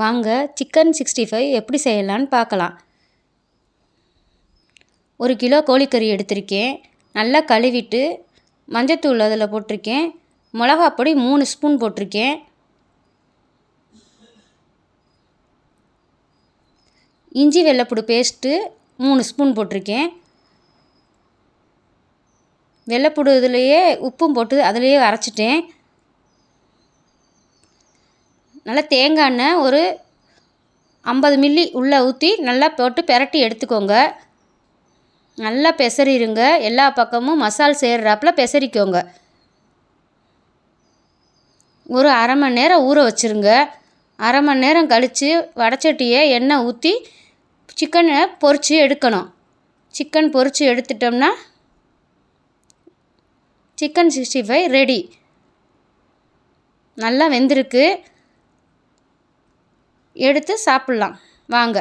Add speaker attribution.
Speaker 1: வாங்க chicken sixty five எப்படி செய்யலான்னு பார்க்கலாம். ஒரு கிலோ கோழிக்கறி எடுத்திருக்கேன். நல்லா கழுவிட்டு மஞ்சத்தூள் அதில் போட்டிருக்கேன். மிளகா பொடி மூணு ஸ்பூன் போட்டிருக்கேன். இஞ்சி வெள்ளைப்பூடு பேஸ்ட்டு மூணு ஸ்பூன் போட்டிருக்கேன். வெள்ளைப்பூடு இதுலேயே உப்பும் போட்டு அதிலையே அரைச்சிட்டேன். நல்லா தேங்காய் எண்ணெய் ஒரு ஐம்பது மில்லி உள்ளே ஊற்றி நல்லா போட்டு பெரட்டி எடுத்துக்கோங்க. நல்லா பெசறிடுங்க எல்லா பக்கமும் மசால் சேர்றாப்புல பெசரிக்கோங்க. ஒரு அரை மணி நேரம் ஊற வச்சுருங்க. அரை மணி நேரம் கழித்து வடச்சட்டியை எண்ணெய் ஊற்றி சிக்கனை பொரித்து எடுக்கணும். சிக்கன் பொரித்து எடுத்துட்டோம்னா சிக்கன் சிக்ஸ்டி ஃபைவ் ரெடி நல்லா வெந்திருக்கு. எடுத்து சாப்பிட்லாம். வாங்க.